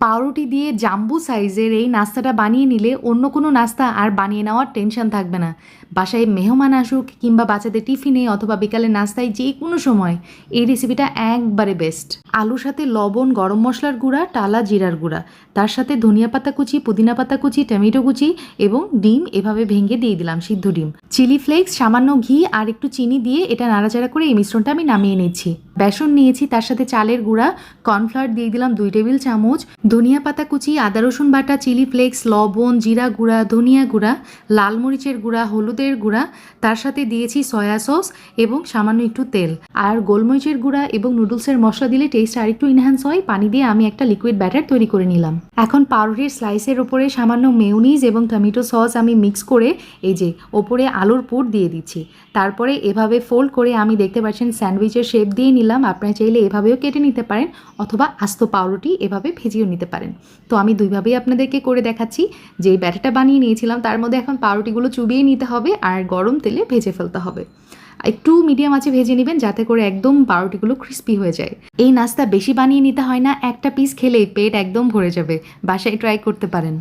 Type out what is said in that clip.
পাউরুটি দিয়ে জাম্বু সাইজের এই নাস্তাটা বানিয়ে নিলে অন্য কোনো নাস্তা আর বানিয়ে নেওয়ার টেনশন থাকবে না। বাসায় মেহমান আসুক কিংবা বাচ্চাদের টিফিনে অথবা বিকালের নাস্তায় যে কোনো সময় এই রেসিপিটা একবারে বেস্ট আলুর সাথে লবণ, গরম মশলার গুঁড়া, টালা জিরার গুঁড়া। তার সাথে ধনিয়া পাতা কুচি, পুদিনা পাতা কুচি, টমেটো কুচি এবং ডিম এভাবে ভেঙে দিয়ে দিলাম সিদ্ধ ডিম। চিলি ফ্লেক্স, সামান্য ঘি আর একটু চিনি দিয়ে এটা নাড়াচাড়া করে এই মিশ্রণটা আমি নামিয়ে নিচ্ছি। বেসন নিয়েছি, তার সাথে চালের গুঁড়া, কর্নফ্লাওয়ার দিয়ে দিলাম দুই টেবিল চামচ, ধনিয়া পাতা কুচি, আদা, রসুন বাটা, চিলি ফ্লেক্স, লবণ, জিরা গুঁড়া, ধনিয়া গুঁড়া, লাল মরিচের গুঁড়া, হলুদের গুঁড়া, তার সাথে দিয়েছি সয়া সস এবং সামান্য একটু তেল। আর গোলমরিচের গুঁড়া এবং নুডলসের মশলা দিলে টেস্ট আর একটু ইনহ্যান্স হয়, পানি দিয়ে আমি একটা লিকুইড ব্যাটার তৈরি করে নিলাম। এখন পাউরুটির স্লাইসের ওপরে সামান্য মেউনিজ এবং টমেটো সস আমি মিক্স করে এই যে ওপরে আলুর পুর দিয়ে দিচ্ছি। তারপরে এভাবে ফোল্ড করে আমি দেখতে পাচ্ছেন স্যান্ডউইচের শেপ দিয়ে নিলাম। আপনারা চাইলে এভাবেও কেটে নিতে পারেন অথবা আস্ত পাউরুটি এভাবে ভেজেও নিতে পারেন। তো আমি দুইভাবেই আপনাদেরকে করে দেখাচ্ছি। যে এই ব্যাটারটা বানিয়ে নিয়েছিলাম, তার মধ্যে এখন পাউরুটিগুলো চুবিয়ে নিতে হবে আর গরম তেলে ভেজে ফেলতে হবে। একটু মিডিয়াম আছে ভেজে নেবেন যাতে করে একদম পাউরুটিগুলো ক্রিস্পি হয়ে যায়। এই নাস্তা বেশি বানিয়ে নিতে হয় না, একটা পিস খেলে পেট একদম ভরে যাবে। বাসায় ট্রাই করতে পারেন।